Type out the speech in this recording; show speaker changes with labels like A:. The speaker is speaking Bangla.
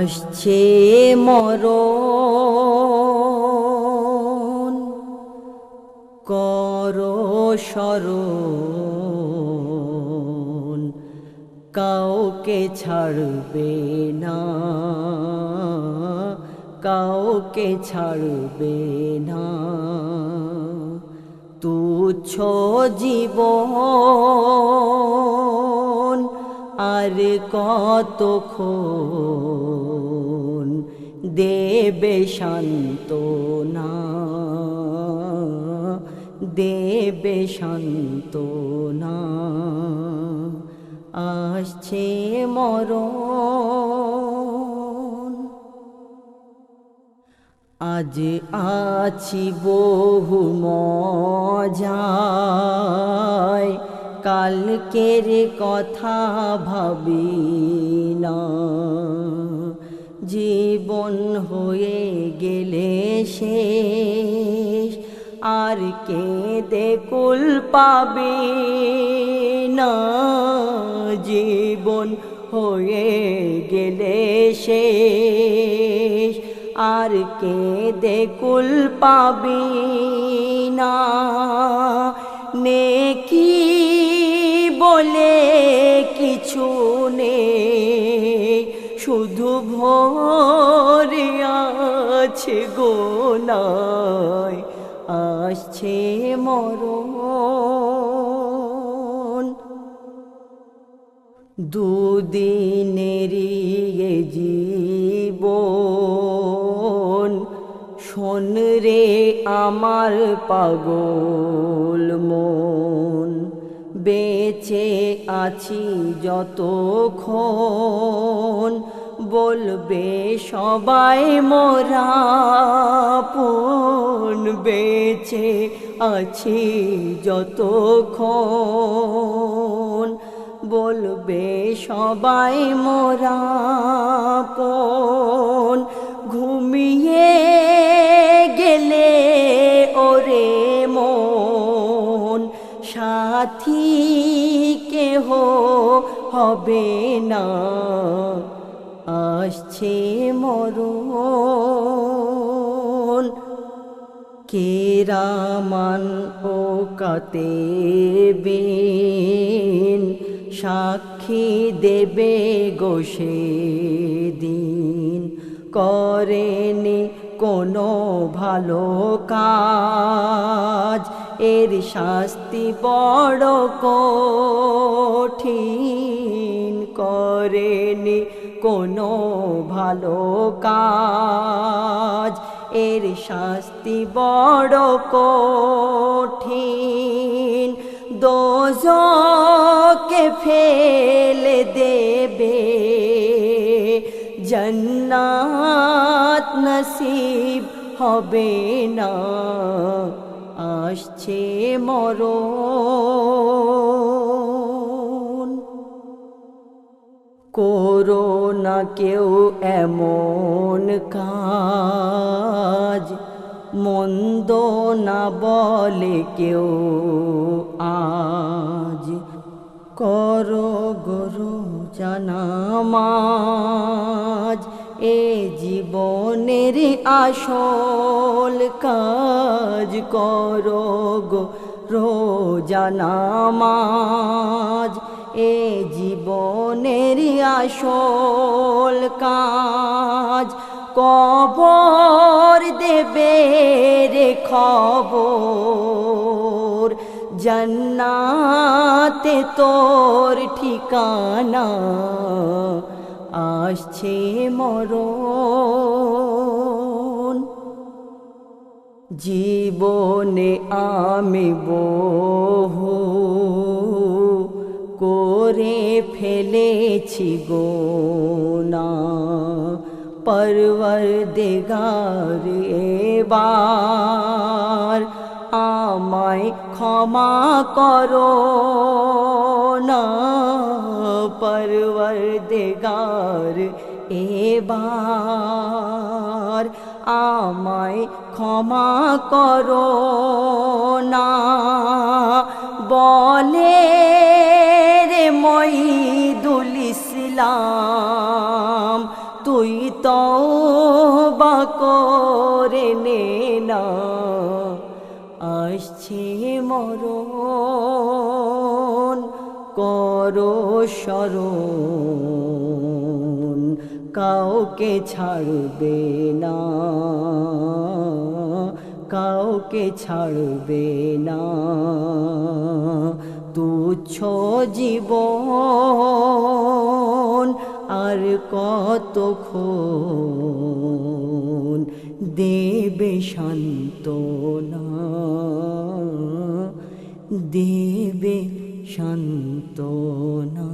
A: আসছে মরণ। কর স্মরণ কাউকে ছাড়বে না কাউকে ছাড়বে না। তুচ্ছ জীবন আর কতক্ষণ দেবে শান্তনা দেবে শান্তনা আসছে মরণ আজ আছি বহু মজায় কালকের কথা ভাবি না। জীবন হয়ে গেলে শেষ। আর কে দেখুল পাবে না। জীবন হয়ে গেলে শেষ। আর কে দেখুল পাবে না। নেকি বলে কিছু নেই। শুধু ভরে আছে গোনায়, আসছে মরণ। দুদিনেরই জীবন, শোন রে আমার পাগল মন। বেঁচে আছি যতক্ষণ বলবে, সবাই মোরা পন বেঁচে আছি যতক্ষণ। বলবে, সবাই মোরা পন ঘুমিয়ে গেলে ওরে মন। সাথী কেহ হবে না। আসছে মরণ। কেরামান ও কাতেবিন, সাক্ষী দেবে গোসে দিন করেনি কোনো ভালো কাজ, এর শাস্তি বড় কঠিন। করেনি কোনো ভালো কাজ। এর শাস্তি বড় কঠিন। দোজকে ফেলে দেবে জন্নাত নসিব হবে না। আসছে মরণ। করোনা কেউ এমন কাজ। মন্দ না বলে কেউ আজ। কর গরু জানামাজ এ জীবনের আসল কাজ কর গো রোজানামাজ এ জীবনের আসল কাজ কবর দেবে রে খবর। জন্নাতে তোর ঠিকানা আসছে মরণ। জীবনে আমি বহু করে ফেলেছি গোনা পরবর দেগার এবার আমায় ক্ষমা করো না। পরবর দেগার এবার আমায় ক্ষমা করো না। রে তুই তো বা করে নে না। আসছে মরণ, করো স্মরণ। কাউকে ছাড়বে না, কাউকে ছাড়বে না। তুচ্ছ জীবন আর কত খোন দেবে শান্তনা দেবে শান্তনা